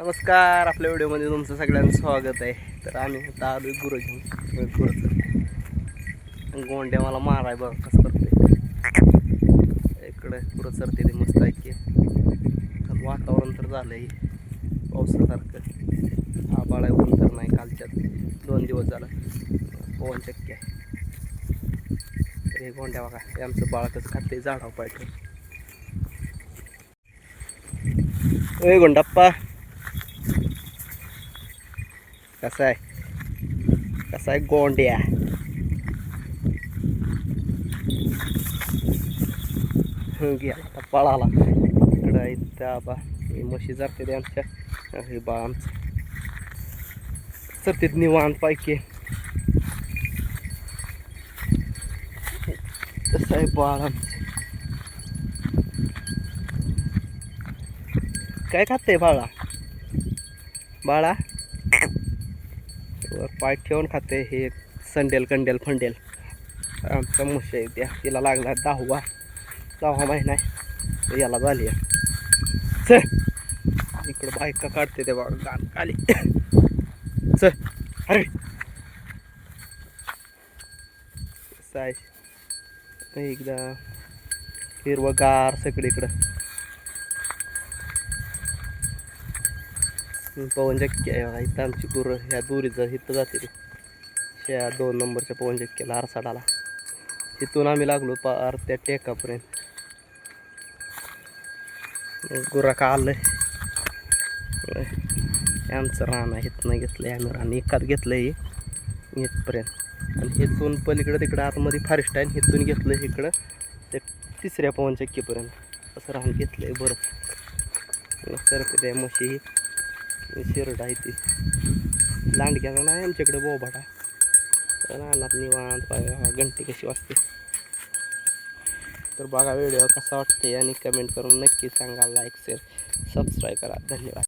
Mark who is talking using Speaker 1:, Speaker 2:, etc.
Speaker 1: नमस्कार आपल्या व्हिडिओमध्ये तुमचं सगळ्यांचं स्वागत आहे. तर आम्ही आता आलोय गुरं घेऊन गुरं गोंड्या मला माराय बघ कसं करते इकडे गुरं चरते ते मस्त आहे की वातावरण तर झालं आहे पावसासारखं आबाळ आहे ऊन तर नाही कालच्यात. दोन दिवस झालं. पवन चक्की आहे. तर हे गोंड्या बघा हे आमचं बाळकच खाते झाडाव पाहिजे ए गोंडाप्पा. कसा आहे कसा आहे गोंड्या गेला आता पळाला इकडं इथं बा हे म्हशी जाते ते आमच्या. हे बा आमचं. चरतेत निवांत पायके कसं आहे बाळ आमचं. काय खाते बाळा? बाळा? वर पाय ठेवून खाते. हे संडेल कंडेल फंडेल. आमच्या मुशा आहे त्या. तिला लागला दहावा. दहावा महिना आहे. याला झाली आहे. चल. इकडं बायका काढते ते बाबा गाण काली चल. अरे. साय. आहे एकदा हिरवगार सगळीकडं. पवन जक्की आहे बघा इथं आमची गुरं ह्या दुरीचं इथं जाते ह्या दोन नंबरच्या पवन जक्कीला आरसाडाला. तिथून आम्ही लागलो पार त्या टेकापर्यंत. गुरा का आलंय? होय. आमचं रान आहे इथनं घेतलंय आम्ही रान. एकात घेतलंय हे इथपर्यंत. आणि इथून पलीकडं तिकडं आतमध्ये फॉरेस्ट आहे आणि इथून घेतलं इकडं ते तिसऱ्या पवन चक्कीपर्यंत असं रान घेतलंय बरं. तर त्या म्हशी. ही आहे ती. लांडग्याचा नाही आमच्याकडे बोभाटा रानात निवांत बघा कशी वाजते. तर बघा व्हिडिओ कसा वाटते आणि कमेंट करून नक्की सांगा लाईक शेअर सबस्क्राईब करा. धन्यवाद.